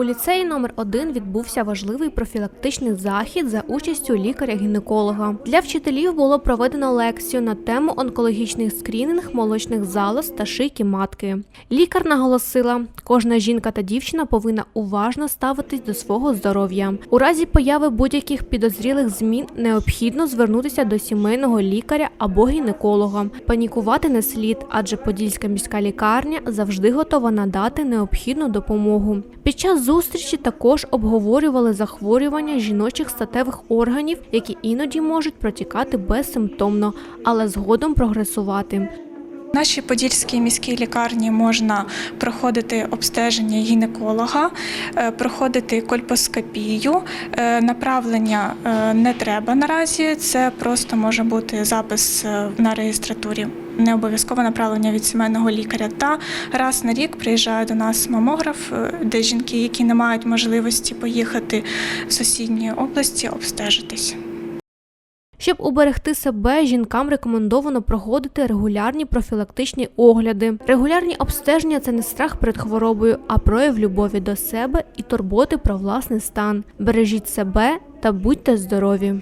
У ліцеї номер 1 відбувся важливий профілактичний захід за участю лікаря-гінеколога. Для вчителів було проведено лекцію на тему онкологічний скрінінг молочних залоз та шийки матки. Лікар наголосила, кожна жінка та дівчина повинна уважно ставитись до свого здоров'я. У разі появи будь-яких підозрілих змін необхідно звернутися до сімейного лікаря або гінеколога. Панікувати не слід, адже Подільська міська лікарня завжди готова надати необхідну допомогу. Під час зустрічі також обговорювали захворювання жіночих статевих органів, які іноді можуть протікати безсимптомно, але згодом прогресувати. Нашій Подільській міській лікарні можна проходити обстеження гінеколога, е, проходити кольпоскопію. Е, Направлення е, не треба наразі. Це просто може бути запис на реєстратурі. Не обов'язково направлення від сімейного лікаря. Та раз на рік приїжджає до нас мамограф, де жінки, які не мають можливості поїхати в сусідні області, обстежитись. Щоб уберегти себе, жінкам рекомендовано проходити регулярні профілактичні огляди. Регулярні обстеження це не страх перед хворобою, а прояв любові до себе і турботи про власний стан. Бережіть себе та будьте здорові.